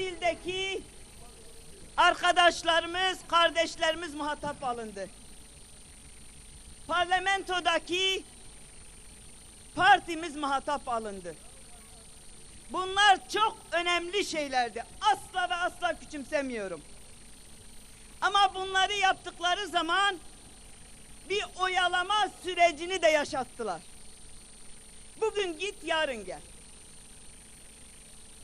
İdil'deki arkadaşlarımız, kardeşlerimiz muhatap alındı. Parlamentodaki partimiz muhatap alındı. Bunlar çok önemli şeylerdi. Asla ve asla küçümsemiyorum. Ama bunları yaptıkları zaman bir oyalama sürecini de yaşattılar. Bugün git yarın gel.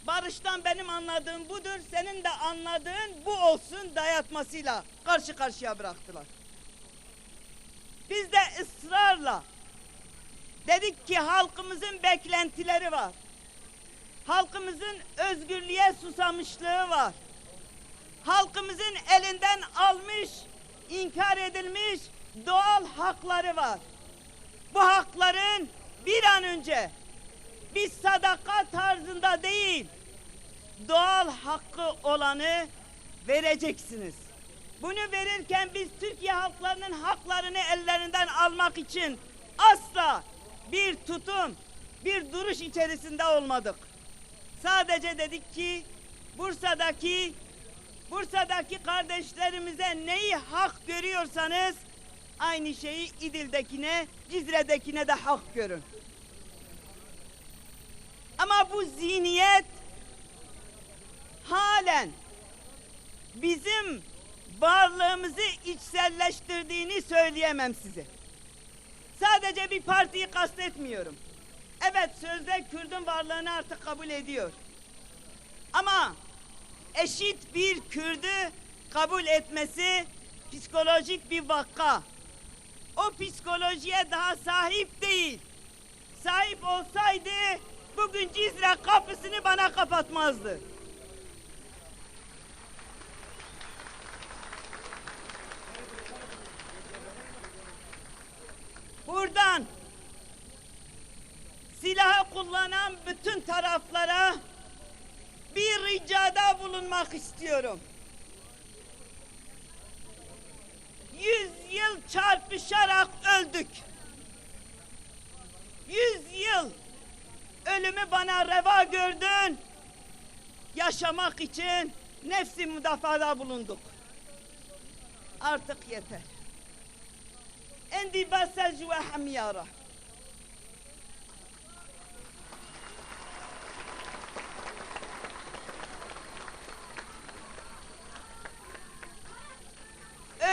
Barıştan benim anladığım budur. Senin de anladığın bu olsun dayatmasıyla karşı karşıya bıraktılar. Biz de ısrarla dedik ki halkımızın beklentileri var. Halkımızın özgürlüğe susamışlığı var. Halkımızın elinden almış, inkar edilmiş doğal hakları var. Bu hakların bir an önce bir sadaka tarzında değil, doğal hakkı olanı vereceksiniz. Bunu verirken biz Türkiye halklarının haklarını ellerinden almak için asla bir tutum, bir duruş içerisinde olmadık. Sadece dedik ki Bursa'daki Bursa'daki kardeşlerimize neyi hak görüyorsanız aynı şeyi İdil'dekine, Cizre'dekine de hak görün. Ama bu zihniyet halen bizim varlığımızı içselleştirdiğini söyleyemem size. Sadece bir partiyi kastetmiyorum. Evet sözde Kürdün varlığını artık kabul ediyor. Ama eşit bir Kürdü kabul etmesi psikolojik bir vaka. O psikolojiye daha sahip değil. Sahip olsaydı bugün Cizre kapısını bana kapatmazdı. Kullanan bütün taraflara bir ricada bulunmak istiyorum. Yüz yıl çarpışarak öldük. Yüz yıl ölümü bana reva gördün. Yaşamak için nefsi müdafada bulunduk. Artık yeter. Endi basel ve hamyara.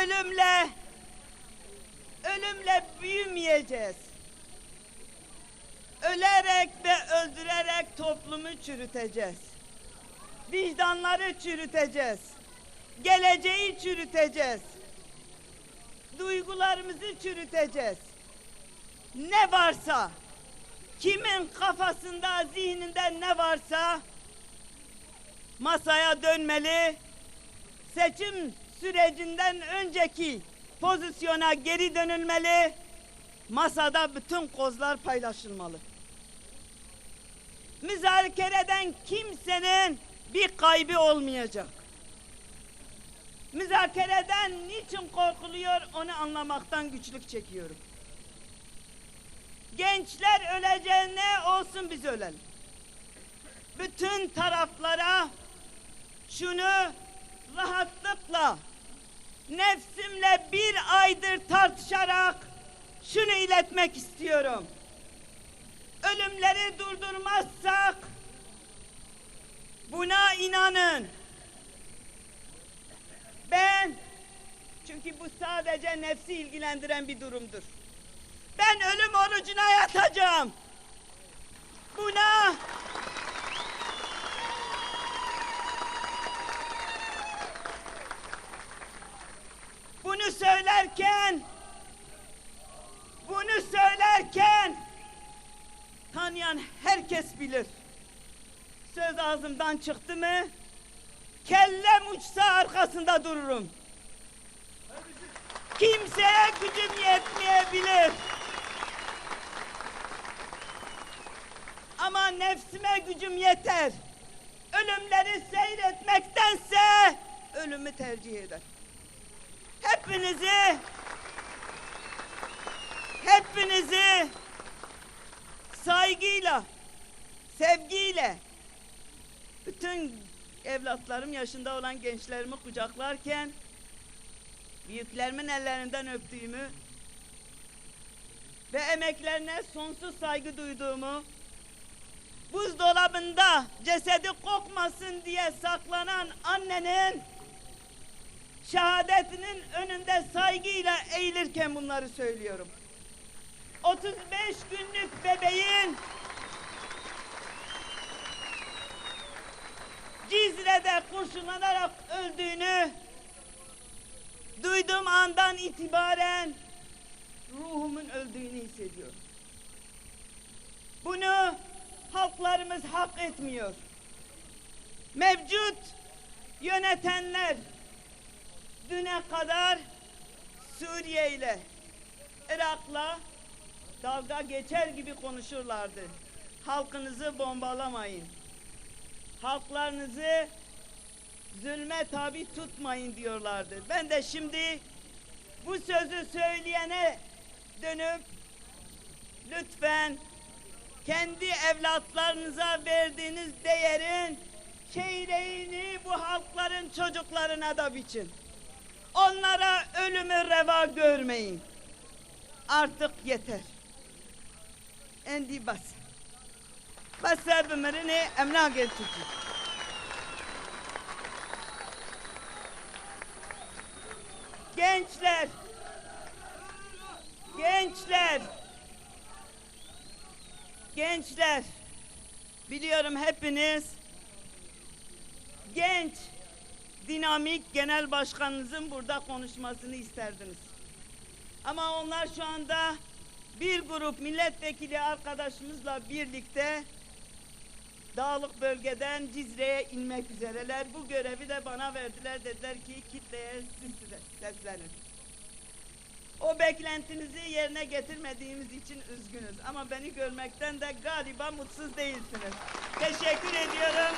Ölümle ölümle büyümeyeceğiz. Ölerek ve öldürerek toplumu çürüteceğiz. Vicdanları çürüteceğiz. Geleceği çürüteceğiz. Duygularımızı çürüteceğiz. Ne varsa, kimin kafasında, zihninde ne varsa masaya dönmeli. Seçim sürecinden önceki pozisyona geri dönülmeli. Masada bütün kozlar paylaşılmalı. Müzakereden kimsenin bir kaybı olmayacak. Müzakereden niçin korkuluyor onu anlamaktan güçlük çekiyorum. Gençler öleceğine olsun biz ölelim. Bütün taraflara şunu rahatlıkla nefsimle bir aydır tartışarak şunu iletmek istiyorum. Ölümleri durdurmazsak buna inanın. Ben çünkü bu sadece nefsi ilgilendiren bir durumdur. Ben ölüm orucuna yatacağım. Buna Bunu söylerken bunu söylerken tanıyan herkes bilir. Söz ağzımdan çıktı mı kellem uçsa arkasında dururum. Kimseye gücüm yetmeyebilir. Ama nefsime gücüm yeter. Ölümleri seyretmektense ölümü tercih eder. Hepinizi hepinizi saygıyla, sevgiyle bütün evlatlarım yaşında olan gençlerimi kucaklarken büyüklerimin ellerinden öptüğümü ve emeklerine sonsuz saygı duyduğumu buzdolabında cesedi kokmasın diye saklanan annenin şehadetinin önünde saygıyla eğilirken bunları söylüyorum. 35 günlük bebeğin Cizre'de kurşunlanarak öldüğünü duyduğum andan itibaren ruhumun öldüğünü hissediyorum. Bunu halklarımız hak etmiyor. Mevcut yönetenler düne kadar Suriye ile Irak'la dalga geçer gibi konuşurlardı. Halkınızı bombalamayın. Halklarınızı zulme tabi tutmayın diyorlardı. Ben de şimdi bu sözü söyleyene dönüp lütfen kendi evlatlarınıza verdiğiniz değerin çeyreğini bu halkların çocuklarına da biçin. Onlara ölümü reva görmeyin. Artık yeter. Endi bas. Bas bimirini emna getirdi. Gençler. Gençler. Gençler. Biliyorum hepiniz genç, dinamik genel başkanınızın burada konuşmasını isterdiniz. Ama onlar şu anda bir grup milletvekili arkadaşımızla birlikte dağlık bölgeden Cizre'ye inmek üzereler. Bu görevi de bana verdiler. Dediler ki kitleye siz seslenin. O beklentinizi yerine getirmediğimiz için üzgünüz. Ama beni görmekten de galiba mutsuz değilsiniz. Teşekkür ediyorum.